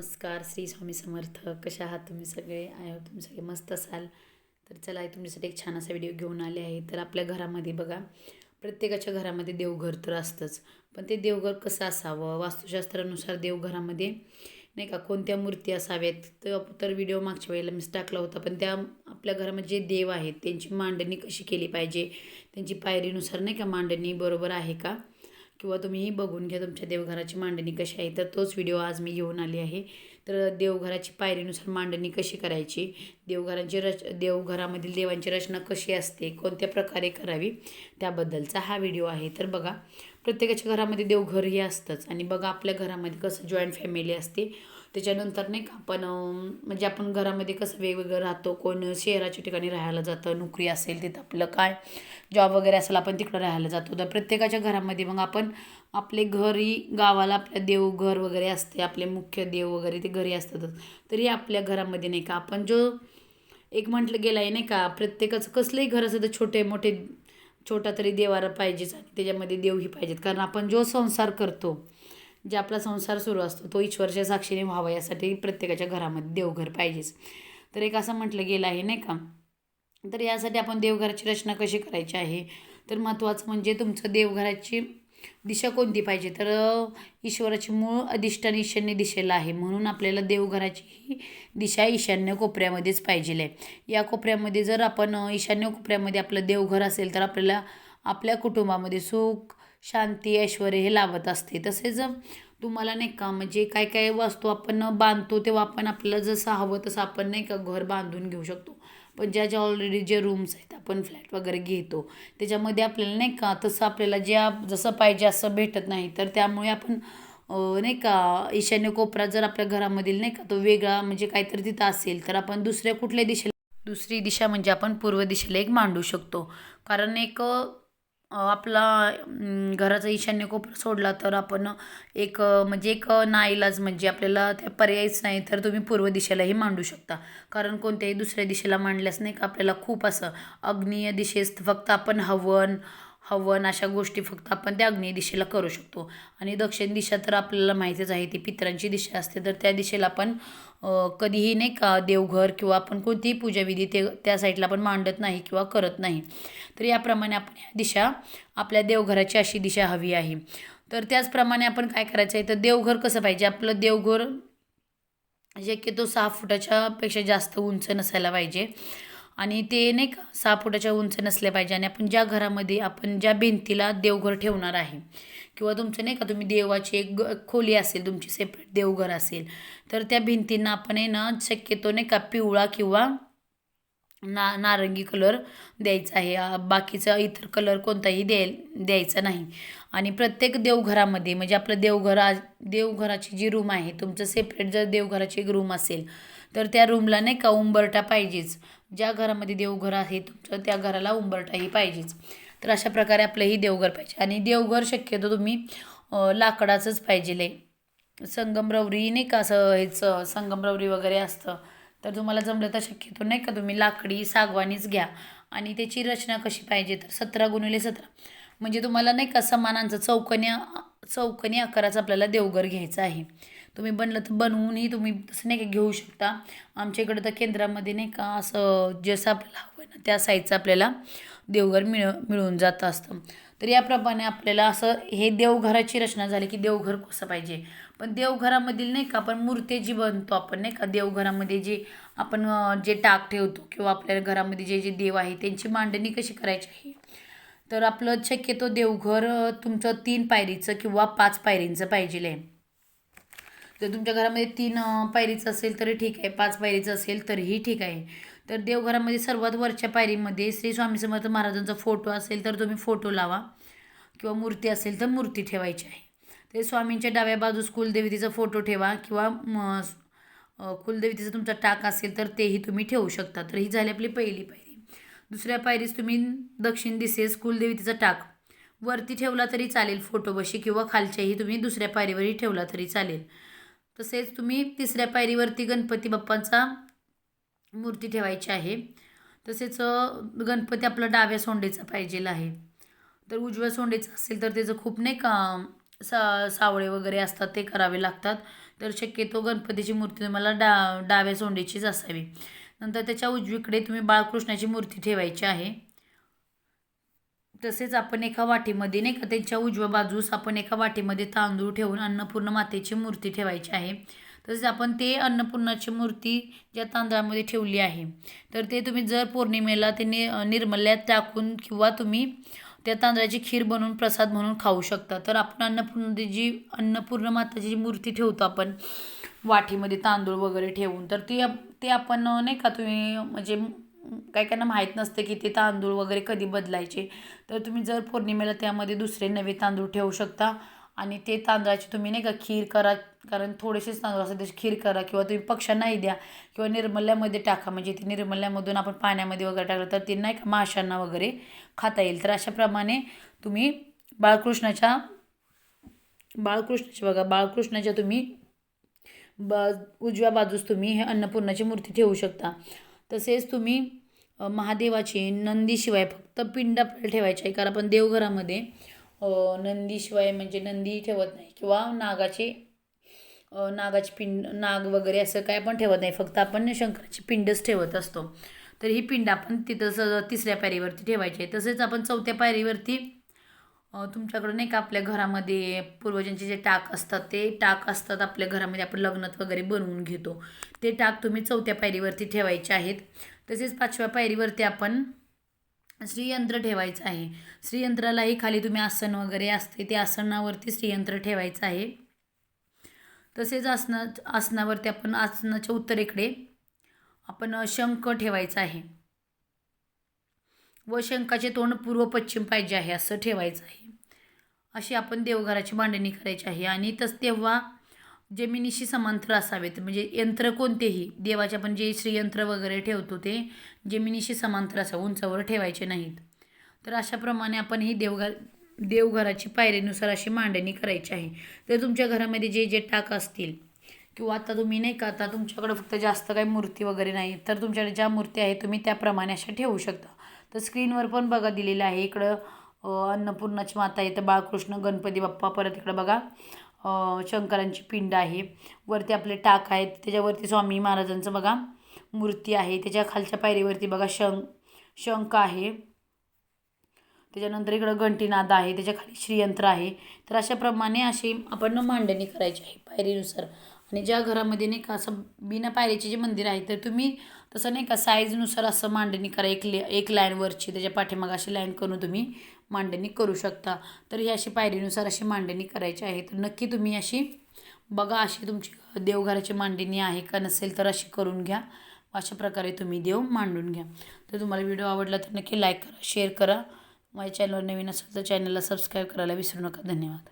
नमस्कार श्री स्वामी समर्थ. कशा आहात तुम्ही सगळे? आहे तुम्ही सगळे मस्त असाल. तर चला तुमच्यासाठी एक छान असा व्हिडिओ घेऊन आले आहे. तर आपल्या घरामध्ये बघा प्रत्येकाच्या घरामध्ये देवघर तर असतंच. पण ते देवघर कसं असावं? वास्तुशास्त्रानुसार देवघरामध्ये नाही का कोणत्या मूर्ती असाव्यात? तर तर व्हिडिओ मागच्या वेळेला मीच टाकला होता. पण त्या आपल्या घरामध्ये जे देव आहेत त्यांची मांडणी कशी केली पाहिजे? त्यांची पायरीनुसार नाही का मांडणी बरोबर आहे का? किंवा तुम्हीही बघून घ्या तुमच्या देवघराची मांडणी कशी आहे. तर तोच व्हिडिओ आज मी घेऊन आली आहे. तर देवघराची पायरीनुसार मांडणी कशी करायची? देवघरांची रच देवघरामधील देवांची रचना कशी असते? कोणत्या प्रकारे करावी? त्याबद्दलचा हा व्हिडिओ आहे. तर बघा प्रत्येकाच्या घरामध्ये देवघर हे असतंच. आणि बघा आपल्या घरामध्ये कसं जॉईंट फॅमिली असते. त्याच्यानंतर नाही का आपण म्हणजे आपण घरामध्ये कसं वेगवेगळं राहतो कोण शहराच्या ठिकाणी राहायला जातं नोकरी असेल तिथं आपलं काय जॉब वगैरे असेल आपण तिकडं राहायला जातो. तर प्रत्येकाच्या घरामध्ये मग आपण आपले घरी गावाला आपल्या देवघर वगैरे असते आपले मुख्य देव वगैरे ते घरी असतातच तरी आपल्या घरामध्ये नाही का आपण जो एक म्हटलं गेलं आहे नाही का प्रत्येकाचं कसलंही घर असेल तर छोटे मोठे छोटा तरी देवारा पाहिजेच आणि त्याच्यामध्ये देवही पाहिजेत. कारण आपण जो संसार करतो जे आपला संसार सुरू असतो तो ईश्वरच्या साक्षीने व्हावा यासाठी प्रत्येकाच्या घरामध्ये देवघर पाहिजेच. तर एक असं म्हटलं गेलं आहे नाही का? तर यासाठी आपण देवघराची रचना कशी करायची आहे? तर महत्त्वाचं म्हणजे तुमचं देवघराची दिशा कोणती पाहिजे? तर ईश्वराची मूळ अधिष्ठान ईशान्य दिशेला आहे. म्हणून आपल्याला देवघराची ही दिशा ईशान्य कोपऱ्यामध्येच पाहिजे आहे. या कोपऱ्यामध्ये जर आपण ईशान्य कोपऱ्यामध्ये आपलं देवघर असेल तर आपल्याला आपल्या कुटुंबामध्ये सुख शांती ऐश्वर हे लाभत असते. तसेच तुम्हाला नाही का म्हणजे काय काय वस्तू आपण बांधतो तेव्हा आपण आपल्याला जसं हवं तसं आपण नाही का घर बांधून घेऊ शकतो. पण ज्या ज्या ऑलरेडी जे रूम्स आहेत आपण फ्लॅट वगैरे घेतो त्याच्यामध्ये आपल्याला नाही का तसं आपल्याला ज्या जसं पाहिजे असं भेटत नाही. तर त्यामुळे आपण नाही का ईशान्य कोपरा जर आपल्या घरामधील नाही का तो वेगळा म्हणजे काहीतरी तिथं असेल तर आपण दुसऱ्या कुठल्या दिशेला दुसरी दिशा म्हणजे आपण पूर्व दिशेला एक मांडू शकतो. कारण एक आपला घराचा ईशान्य कोपरा सोडला तर आपण एक म्हणजे एक नाईलाज म्हणजे आपल्याला त्या पर्यायच नाही तर तुम्ही पूर्व दिशेलाही मांडू शकता. कारण कोणत्याही दुसऱ्या दिशेला मांडल्यास नाही का आपल्याला खूप असं अग्नीय दिशेस फक्त आपण हवन हवन अशा गोष्टी फक्त आपण त्या अग्नेय दिशेला करू शकतो. आणि दक्षिण दिशा तर आपल्याला माहितीच आहे ती पितरांची दिशा असते. तर त्या दिशेला आपण कधीही नाही का देवघर किंवा आपण कोणतीही पूजाविधी ते त्या साईडला आपण मांडत नाही किंवा करत नाही. तर याप्रमाणे आपण ह्या दिशा आपल्या देवघराची अशी दिशा हवी आहे. तर त्याचप्रमाणे आपण काय करायचं आहे तर देवघर कसं पाहिजे? आपलं देवघर शक्यतो सहा फुटाच्या पेक्षा जास्त उंच नसायला पाहिजे. आणि ते नाही का सहा फुटाच्या उंच नसले पाहिजे आणि आपण ज्या घरामध्ये आपण ज्या भिंतीला देवघर ठेवणार आहे किंवा तुमचं नाही का तुम्ही देवाची एक ग खोली असेल तुमची सेपरेट देवघर असेल तर त्या भिंतींना आपण आहे ना शक्यतो नाही का पिवळा किंवा ना नारंगी कलर द्यायचा आहे. बाकीचा इतर कलर कोणताही द्याय द्यायचा नाही. आणि प्रत्येक देवघरामध्ये म्हणजे आपलं देवघरा देवघराची जी रूम आहे तुमचं सेपरेट जर देवघराची एक रूम असेल तर त्या रूमला नाही का उंबरटा पाहिजेच. ज्या घरामध्ये देवघर आहे तुमचं त्या घराला उंबरटाही पाहिजेच. तर अशा प्रकारे आपलंही देवघर पाहिजे. आणि देवघर शक्यतो तुम्ही लाकडाचंच पाहिजे लय संगमरवरी नाही का असं ह्याचं संगमरवरी वगैरे असतं. तर तुम्हाला जमलं तर शक्यतो नाही का तुम्ही लाकडी सागवानीच घ्या. आणि त्याची रचना कशी पाहिजे तर सतरा गुणिले सतरा. म्हणजे तुम्हाला नाही का समानांचं चौकन्या चौकनी आकाराचं आपल्याला देवघर घ्यायचं आहे. तुम्ही बनलं तर बनवूनही तुम्ही तसं नाही का घेऊ शकता. आमच्या इकडं तर केंद्रामध्ये नाही का असं जसं आपल्याला हवं आहे ना त्या साईजचं आपल्याला देवघर मिळ मिळून जात असतं. तर याप्रमाणे आपल्याला असं हे देवघराची रचना झाली की देवघर कसं पाहिजे? पण देवघरामधील नाही का आपण मूर्ती जी बनतो आपण नाही का देवघरामध्ये जे आपण जे टाक ठेवतो किंवा आपल्या घरामध्ये जे जे देव आहे त्यांची मांडणी कशी करायची आहे? तर आपलं शक्यतो देवघर तुमचं तीन पायरीचं किंवा पाच पायरींचं पाहिजे आहे. जर तुमच्या घरामध्ये तीन पायरीचं असेल तरी ठीक आहे. पाच पायरीचं असेल तरीही ठीक आहे. तर देवघरामध्ये सर्वात वरच्या पायरीमध्ये श्री स्वामी समर्थ महाराजांचा फोटो असेल तर तुम्ही फोटो लावा. किंवा मूर्ती असेल तर मूर्ती ठेवायची आहे. ते स्वामींच्या डाव्या बाजूस कुलदेवतीचा फोटो ठेवा किंवा म, कुलदेवतीचा तुमचा टाक असेल तर तेही तुम्ही ठेवू शकता. तर ही झाली आपली पहिली पायरी. दुसऱ्या पायरीस तुम्ही दक्षिण दिसेस कुलदेवतीचा टाक. वरती ठेवला तरी चालेल फोटोबशी किंवा खालच्याही तुम्ही दुसऱ्या पायरीवरही ठेवला तरी चालेल. तसेच तुम्ही तिसऱ्या पायरीवरती गणपती बाप्पांचा मूर्ती ठेवायची आहे. तसेच गणपती आपला डाव्या सोंडेचा पाहिजेल आहे. तर उजव्या सोंडेचा असेल तर त्याचं खूप नाही का सा सावळे वगैरे असतात ते करावे लागतात. तर शक्यतो गणपतीची मूर्ती तुम्हाला डा डाव्या सोंडेचीच असावी. नंतर त्याच्या उजवीकडे तुम्ही बाळकृष्णाची मूर्ती ठेवायची आहे. तसेच आपण एका वाटीमध्ये नाही का त्यांच्या उजव्या बाजूस आपण एका वाटीमध्ये तांदूळ ठेवून अन्नपूर्ण मातेची मूर्ती ठेवायची आहे. तसेच आपण ते अन्नपूर्णाची मूर्ती ज्या तांदळामध्ये ठेवली आहे तर ते तुम्ही जर पौर्णिमेला ते नि निर्मल्यात टाकून किंवा तुम्ही त्या तांदळाची खीर बनवून प्रसाद म्हणून खाऊ शकता. तर आपण अन्नपूर्ण जी अन्नपूर्ण माताची जी मूर्ती ठेवतो आपण वाटीमध्ये तांदूळ वगैरे ठेवून तर ती ते आपण नाही का तुम्ही म्हणजे काही काहींना माहीत नसतं की ते तांदूळ वगैरे कधी बदलायचे. तर तुम्ही जर पौर्णिमेला त्यामध्ये दुसरे नवे तांदूळ ठेवू शकता. आणि ते तांदळाची तुम्ही नाही का खीर करा कारण थोडेसेच तांदूळ असतात त्याची खीर करा किंवा तुम्ही पक्ष्यांनाही द्या किंवा निर्मल्यामध्ये टाका. म्हणजे ती निर्मल्यामधून आपण पाण्यामध्ये वगैरे टाकलं तर ते नाही का माशांना वगैरे खाता येईल. तर अशाप्रमाणे तुम्ही बाळकृष्णाच्या बाळकृष्णाची बघा बाळकृष्णाच्या तुम्ही ब उजव्या बाजूस तुम्ही हे अन्नपूर्णाची मूर्ती ठेवू शकता. तसेच तुम्ही महादेवाची नंदीशिवाय फक्त पिंड आपल्याला आहे. कारण आपण देवघरामध्ये नंदीशिवाय म्हणजे नंदी ठेवत नाही. किंवा नागाचे नागाची पिंड नाग वगैरे असं काय पण ठेवत नाही. फक्त आपण शंकराची पिंडच ठेवत असतो. तर ही पिंड आपण तिथं तिसऱ्या पायरीवरती ठेवायची आहे. तसेच आपण चौथ्या पायरीवरती तुमच्याकडं नाही का आपल्या घरामध्ये पूर्वजांचे जे टाक असतात ते टाक असतात आपल्या घरामध्ये. आपण लग्नात वगैरे बनवून घेतो. ते टाक तुम्ही चौथ्या पायरीवरती ठेवायचे आहेत. तसेच पाचव्या पायरीवरती आपण श्रीयंत्र ठेवायचं आहे. श्रीयंत्रालाही खाली तुम्ही आसन वगैरे असते ते आसनावरती श्रीयंत्र ठेवायचं आहे. तसेच आसना आसनावरती आपण आसनाच्या उत्तरेकडे आपण शंख ठेवायचा आहे. व शंखाचे तोंड पूर्व पश्चिम पाहिजे आहे असं ठेवायचं आहे. अशी आपण देवघराची मांडणी करायची आहे. आणि तस तेव्हा जमिनीशी समांतर असावेत. म्हणजे यंत्र कोणतेही देवाचे आपण जे श्रीयंत्र वगैरे ठेवतो ते जमिनीशी समांतर असावं उंचावर ठेवायचे नाहीत. तर अशाप्रमाणे आपण ही देवघर देवघराची पायरीनुसार अशी मांडणी करायची आहे. तर तुमच्या घरामध्ये जे जे टाक असतील किंवा आता तुम्ही नाही का आता तुमच्याकडं फक्त जास्त काही मूर्ती वगैरे नाही तर तुमच्याकडे ज्या मूर्ती आहेत तुम्ही त्याप्रमाणे अशा ठेवू शकता. तर स्क्रीनवर पण बघा दिलेलं आहे. इकडं अन्नपूर्णाची माता आहे तर बाळकृष्ण गणपती बाप्पा परत इकडं बघा शंकरांची पिंड आहे. वरती आपले टाक आहेत. त्याच्यावरती स्वामी महाराजांचं बघा मूर्ती आहे. त्याच्या खालच्या पायरीवरती बघा शंख शंख आहे. त्याच्यानंतर इकडं घंटीनाद आहे. त्याच्याखाली श्रीयंत्र आहे. तर अशाप्रमाणे अशी आपण मांडणी करायची आहे पायरीनुसार. आणि ज्या घरामध्ये नाही का असं बिना पायरीचे जे मंदिर आहे तर तुम्ही तसं नाही का साईजनुसार असं मांडणी करा. एक ले एक लाईनवरची त्याच्या पाठीमाग अशी लाईन करून तुम्ही मांडणी करू शकता. तर ही अशी पायरीनुसार अशी मांडणी करायची आहे. तर नक्की तुम्ही अशी बघा अशी तुमची देवघराची मांडणी आहे का नसेल तर अशी करून घ्या. अशा प्रकारे तुम्ही देव मांडून घ्या. तर तुम्हाला व्हिडिओ आवडला तर नक्की लाईक करा शेअर करा. माझ्या चॅनलवर नवीन असेल तर चॅनलला सबस्क्राईब करायला विसरू नका. धन्यवाद.